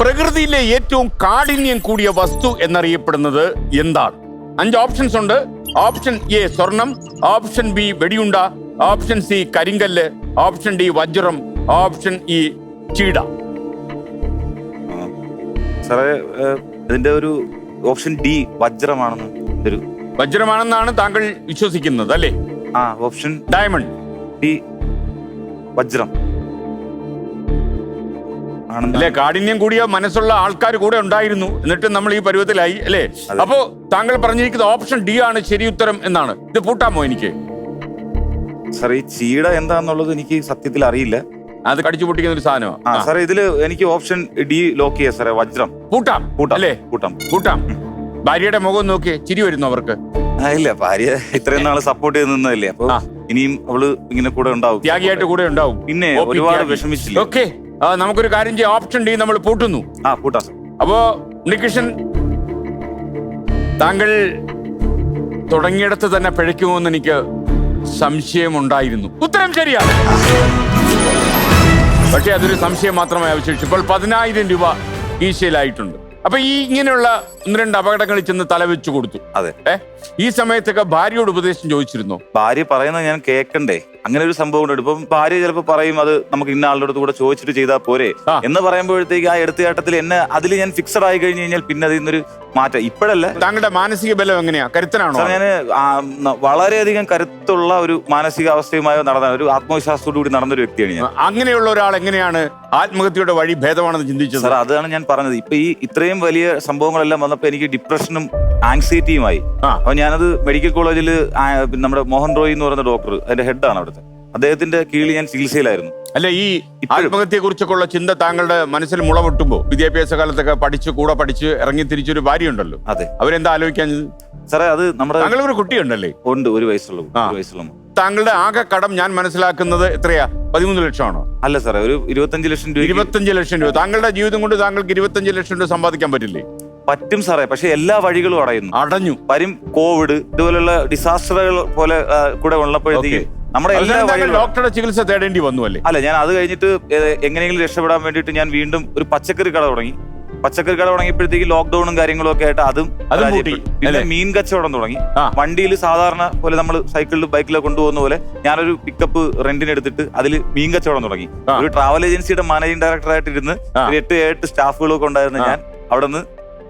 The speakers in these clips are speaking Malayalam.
പ്രകൃതിയിലെ ഏറ്റവും കാഠിന്യം കൂടിയ വസ്തു എന്നറിയപ്പെടുന്നത് എന്താണ്? അഞ്ച് ഓപ്ഷൻസ് ഉണ്ട്. ഓപ്ഷൻ എ സ്വർണം. ഓപ്ഷൻ ബി വെടിയുണ്ട. ഓപ്ഷൻ സി കരിങ്കല്ല്. ഓപ്ഷൻ ഡി വജ്രം. ഓപ്ഷൻ ഇ ചീട. സാറേ ഇതിന്റെ ഒരു ഓപ്ഷൻ ഡി വജ്രമാണെന്ന് ഒരു വജ്രമാണെന്നാണ് താങ്കൾ വിശ്വസിക്കുന്നത് അല്ലേ? ആ ഓപ്ഷൻ ഡയമണ്ട് ഡി വജ്രം. അല്ലെ? കാഠിന്യം കൂടിയ മനസ്സുള്ള ആൾക്കാർ കൂടെ ഉണ്ടായിരുന്നു. എന്നിട്ട് നമ്മൾ ഈ പരുവത്തിലായി അല്ലേ? അപ്പോ താങ്കൾ പറഞ്ഞിരിക്കുന്നത് ഓപ്ഷൻ ഡി ആണ് ശരി ഉത്തരം എന്നാണ്. ഇത് പൂട്ടാമോ എനിക്ക്? സാർ ഈ ചീട എന്താന്നുള്ളത് എനിക്ക് സത്യത്തിൽ അറിയില്ല. അത് കടിച്ചു പൊട്ടിക്കുന്ന ഒരു സാധനമാണ് സാറേ ഇതിൽ എനിക്ക് ഓപ്ഷൻ ഡി ലോക്ക് ചെയ്യാം സാറേ വജ്രം. പൂട്ടാം കൂട്ടാം അല്ലേ? കൂട്ടാം കൂട്ടാം ഭാര്യയുടെ മുഖം നോക്കി ചിരി വരുന്നു അവർക്ക്? ഇല്ല ഭാര്യ ഇത്രയും നാൾ സപ്പോർട്ട് ചെയ്ത് നിന്നതല്ലേ? അപ്പൊ ഇനിയും അവൾ ഇങ്ങനെ കൂടെ ഉണ്ടാവും. ത്യാഗിയായിട്ട് കൂടെ ഉണ്ടാവും. പിന്നെ ഒരുപാട്. വിഷമിച്ചില്ല? ഓക്കെ. നമുക്കൊരു കാര്യം ചെയ്യാം. ഓപ്ഷൻ ഡി നമ്മൾ പൂട്ടുന്നു. ആ കൂട്ടാം അപ്പോ ഉണ്ണികൃഷ്ണൻ താങ്കൾ തുടങ്ങിയിടത്ത് തന്നെ പിഴയ്ക്കുമെന്ന് എനിക്ക് സംശയമുണ്ടായിരുന്നു. ഉത്തരം ശരിയാണ്. പക്ഷേ അതൊരു സംശയം മാത്രമായി അവശേഷിച്ചു. ഇപ്പോൾ പതിനായിരം രൂപ ഈശയിലായിട്ടുണ്ട് അപ്പൊ ഈ ഇങ്ങനെയുള്ള ഒന്ന് രണ്ട് അപകടങ്ങളിൽ ചെന്ന് തലവെച്ചു കൊടുത്തു. അതെ. ഏ? ഈ സമയത്തൊക്കെ ഭാര്യയോട് ഉപദേശം ചോദിച്ചിരുന്നു? ഭാര്യ പറയുന്നത് ഞാൻ കേൾക്കണ്ടേ അങ്ങനെ ഒരു സംഭവം ഉണ്ട്. ഇപ്പം ഭാര്യ ചിലപ്പോൾ പറയും അത് നമുക്ക് ഇന്ന ആളുടെ അടുത്ത് കൂടെ ചോദിച്ചിട്ട് ചെയ്താൽ പോരെ. ആ. എന്ന് പറയുമ്പോഴത്തേക്ക് ആ എടുത്തുചാട്ടത്തിൽ എന്നെ അതിൽ ഞാൻ ഫിക്സഡ് ആയി കഴിഞ്ഞു കഴിഞ്ഞാൽ പിന്നെ അതിൽ നിന്നൊരു മാറ്റം. ഇപ്പോഴല്ല. താങ്കളുടെ മാനസിക ബലം എങ്ങനെയാ? കരുത്തനാണോ? സാർ ഞാൻ വളരെയധികം കരുത്തുള്ള ഒരു മാനസികാവസ്ഥയുമായി നടന്ന ഒരു ആത്മവിശ്വാസത്തോടു കൂടി നടന്നൊരു വ്യക്തിയാണ് ഞാൻ. അങ്ങനെയുള്ള ഒരാൾ എങ്ങനെയാണ് ആത്മഹത്യയുടെ വഴി ഭേദമാണെന്ന് ചിന്തിച്ചത്? സാർ അതാണ് ഞാൻ പറഞ്ഞത്. ഇപ്പൊ ഈ ഇത്രയും വലിയ സംഭവങ്ങളെല്ലാം വന്നപ്പോ എനിക്ക് ഡിപ്രഷനും ആങ്സൈറ്റിയുമായി അപ്പോൾ അപ്പൊ ഞാനത് മെഡിക്കൽ കോളേജിൽ നമ്മുടെ മോഹൻ റോയ് എന്ന് പറയുന്ന ഡോക്ടർ അതിന്റെ ഹെഡാണ് അവിടുത്തെ. അദ്ദേഹത്തിന്റെ കീഴിൽ ഞാൻ ചികിത്സയിലായിരുന്നു. അല്ല ഈ. ആത്മഹത്യയെ കുറിച്ചൊക്കെയുള്ള ചിന്ത താങ്കളുടെ മനസ്സിൽ മുളമുട്ടുമ്പോ വിദ്യാഭ്യാസ കാലത്തൊക്കെ പഠിച്ച് കൂടെ പഠിച്ച് ഇറങ്ങി തിരിച്ചൊരു ഭാര്യ ഉണ്ടല്ലോ അതെ. അവരെന്താ ആലോചിക്കാൻ സാറേ അത് നമ്മുടെ താങ്കൾ ഒരു കുട്ടിയുണ്ടല്ലേ? ഉണ്ട് ഒരു വയസ്സുള്ള. വയസ്സുള്ള. താങ്കളുടെ ആകെ കടം ഞാൻ മനസ്സിലാക്കുന്നത് എത്രയാ? പതിമൂന്ന് ലക്ഷമാണോ? അല്ല സാറേ ഒരു ഇരുപത്തഞ്ച് ലക്ഷം രൂപ ഇരുപത്തഞ്ച് ലക്ഷം രൂപ. താങ്കളുടെ ജീവിതം കൊണ്ട് താങ്കൾക്ക് ഇരുപത്തഞ്ച് ലക്ഷം രൂപ സമ്പാദിക്കാൻ പറ്റില്ലേ? പറ്റും സാറേ പക്ഷെ എല്ലാ വഴികളും അടയുന്നു. അടഞ്ഞു. വരും കോവിഡ് ഇതുപോലുള്ള ഡിസാസ്റ്ററുകൾ പോലെ ആ, കൂടെ ഉള്ളപ്പോഴത്തേക്ക് Okay. നമ്മുടെ എല്ലാ അവസാനം താങ്കൾ വഴികളും ഡോക്ടറുടെ ചികിത്സ തേടേണ്ടി വന്നു അല്ലേ? അല്ല ഞാൻ അത് കഴിഞ്ഞിട്ട് ഏ- എങ്ങനെയെങ്കിലും രക്ഷപ്പെടാൻ വേണ്ടിയിട്ട് ഞാൻ വീണ്ടും ഒരു പച്ചക്കറി കട തുടങ്ങി. പച്ചക്കറി കട തുടങ്ങിയപ്പോഴത്തേക്ക് ലോക്ക്ഡൌണും കാര്യങ്ങളും ഒക്കെ ആയിട്ട് അതും അതും പരാജയപ്പെട്ടു. പിന്നെ അല്ലേ? മീൻ കച്ചവടം തുടങ്ങി ആ. വണ്ടിയിൽ സാധാരണ പോലെ നമ്മൾ സൈക്കിളിൽ ബൈക്കിലൊക്കെ കൊണ്ടുപോകുന്ന പോലെ ഞാനൊരു പിക്കപ്പ് റെന്റിന് എടുത്തിട്ട് അതിൽ മീൻ കച്ചവടം തുടങ്ങി ആ. ഒരു ട്രാവൽ ഏജൻസിയുടെ മാനേജിംഗ് ഡയറക്ടർ ആയിട്ട് ഇരുന്ന് ആ. ഒരു എട്ട് എട്ട് സ്റ്റാഫുകളൊക്കെ ഉണ്ടായിരുന്ന. ഞാൻ അവിടെ നിന്ന്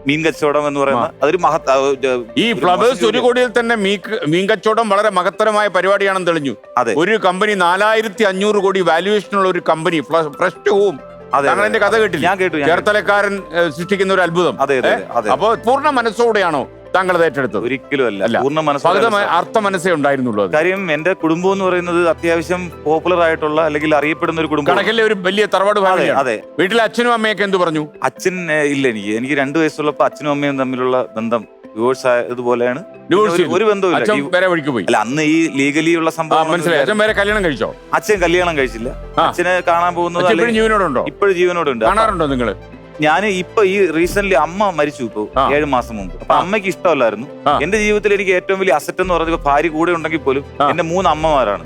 മീൻ കച്ചവടം എന്ന് പറയുന്ന അതൊരു മഹത് ആ, ഒരു- ഈ ഒരു ഫ്ലവേഴ്സ് ഒരു കോടിയിൽ തന്നെ മീക്ക് മീൻ കച്ചവടം വളരെ മഹത്തരമായ പരിപാടിയാണെന്ന് തെളിഞ്ഞു അതെ ഒരു കമ്പനി നാലായിരത്തി അഞ്ഞൂറ് കോടി വാല്യുവേഷൻ ഉള്ള ഒരു കമ്പനി ഫ്രഷ് ഹോം താങ്കൾ എന്റെ കഥ കേട്ടില്ല? ഞാൻ കേട്ടു. ചേർത്തലക്കാരൻ സൃഷ്ടിക്കുന്ന ഒരു അത്ഭുതം. അതെ അതെ അപ്പൊ പൂർണ മനസ്സോടെയാണോ താങ്കൾ അത് ഏറ്റെടുത്തത്? ഒരിക്കലും അല്ല. പൂർണ മനസ്സോടെ അർത്ഥ മനസ്സേ ഉണ്ടായിരുന്നുള്ളൂ അത്. കാര്യം എന്റെ കുടുംബം എന്ന് പറയുന്നത് അത്യാവശ്യം പോപ്പുലർ ആയിട്ടുള്ള അല്ലെങ്കിൽ അറിയപ്പെടുന്ന ഒരു കുടുംബം കണക്കിലെ ഒരു വലിയ തറവാട് അതെ അതെ. വീട്ടിലെ അച്ഛനും അമ്മയൊക്കെ എന്ത് പറഞ്ഞു? അച്ഛൻ ഇല്ല എനിക്ക് എനിക്ക് രണ്ടു വയസ്സുള്ളപ്പോ അച്ഛനും അമ്മയും തമ്മിലുള്ള ബന്ധം ഡിവോഴ്സ് ആയതുപോലെയാണ് ഒരു-. ബന്ധവും അച്ഛൻ ഇല്ല വേറെ വഴിക്ക് പോയി. അല്ല അന്ന് ഈ ലീഗലി ഉള്ള സംഭവം മനസ്സിലായി. അച്ഛൻ വേറെ കല്യാണം കഴിച്ചോ? അച്ഛൻ കല്യാണം കഴിച്ചില്ല. അച്ഛനെ കാണാൻ പോകുന്നത് ഇപ്പോഴും ജീവനോടുണ്ടോ? ഇപ്പോഴും ജീവനോടുണ്ട്. കാണാറുണ്ടോ നിങ്ങൾ? ഞാൻ ഇപ്പൊ ഈ റീസെന്റ് അമ്മ മരിച്ചു ഇപ്പൊ ഏഴു മാസം മുമ്പ്. അപ്പൊ അമ്മയ്ക്ക് ഇഷ്ടമല്ലായിരുന്നു. എന്റെ ജീവിതത്തിൽ എനിക്ക് ഏറ്റവും വലിയ അസറ്റ് എന്ന് പറഞ്ഞത് ഭാര്യ കൂടെ ഉണ്ടെങ്കിൽ പോലും എന്റെ മൂന്ന് അമ്മമാരാണ്.